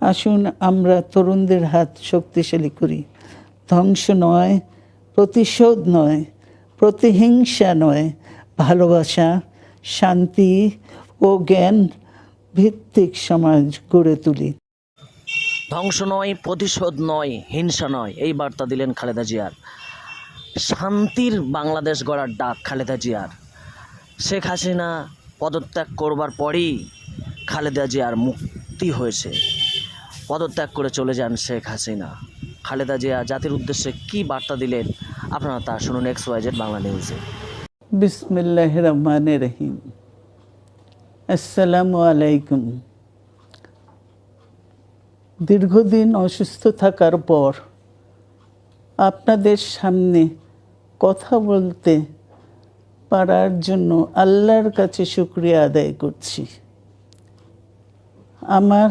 আসুন আমরা তরুণদের হাত শক্তিশালী করি। ধ্বংস নয়, প্রতিশোধ নয়, প্রতিহিংসা নয়, ভালোবাসা, শান্তি ও জ্ঞান ভিত্তিক সমাজ গড়ে তুলি। ধ্বংস নয়, প্রতিশোধ নয়, হিংসা নয়, এই বার্তা দিলেন খালেদা জিয়ার। শান্তির বাংলাদেশ গড়ার ডাক খালেদা জিয়ার। শেখ হাসিনা পদত্যাগ করবার পরেই খালেদা জিয়ার মুক্তি হয়েছে। পদত্যাগ করে চলে যান শেখ হাসিনা। খালেদা জিয়া জাতির উদ্দেশ্যে কি বার্তা দিলেন? আপনারা তা শুনুন এক্স ওয়াইজেড বাংলা নিউজে। বিসমিল্লাহ রহমান রহিম। আসসালামু আলাইকুম। দীর্ঘদিন অসুস্থ থাকার পর আপনাদের সামনে কথা বলতে পারার জন্য আল্লাহর কাছে শুক্রিয়া আদায় করছি। আমার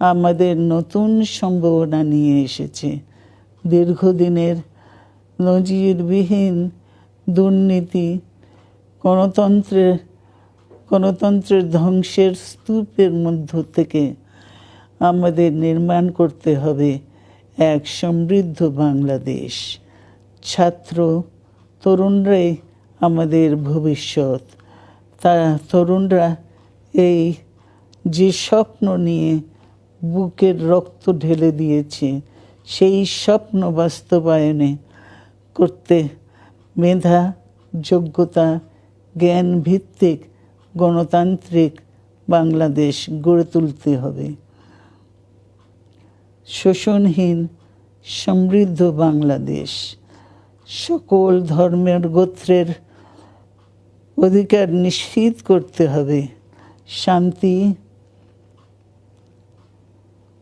আমাদের নতুন সম্ভাবনা নিয়ে এসেছে। দীর্ঘদিনের নজিরবিহীন দুর্নীতি গণতন্ত্রের গণতন্ত্রের ধ্বংসের স্তূপের মধ্য থেকে আমাদের নির্মাণ করতে হবে এক সমৃদ্ধ বাংলাদেশ। ছাত্র তরুণরাই আমাদের ভবিষ্যৎ। তারা তরুণরা এই যে স্বপ্ন নিয়ে বুকের রক্ত ঢেলে দিয়েছে। সেই স্বপ্ন বাস্তবায়নে করতে মেধা, যোগ্যতা জ্ঞান ভিত্তিক গণতান্ত্রিক বাংলাদেশ গড়ে তুলতে হবে। শোষণহীন, সমৃদ্ধ বাংলাদেশ। সকল ধর্মের গোত্রের অধিকার নিশ্চিত করতে হবে। শান্তি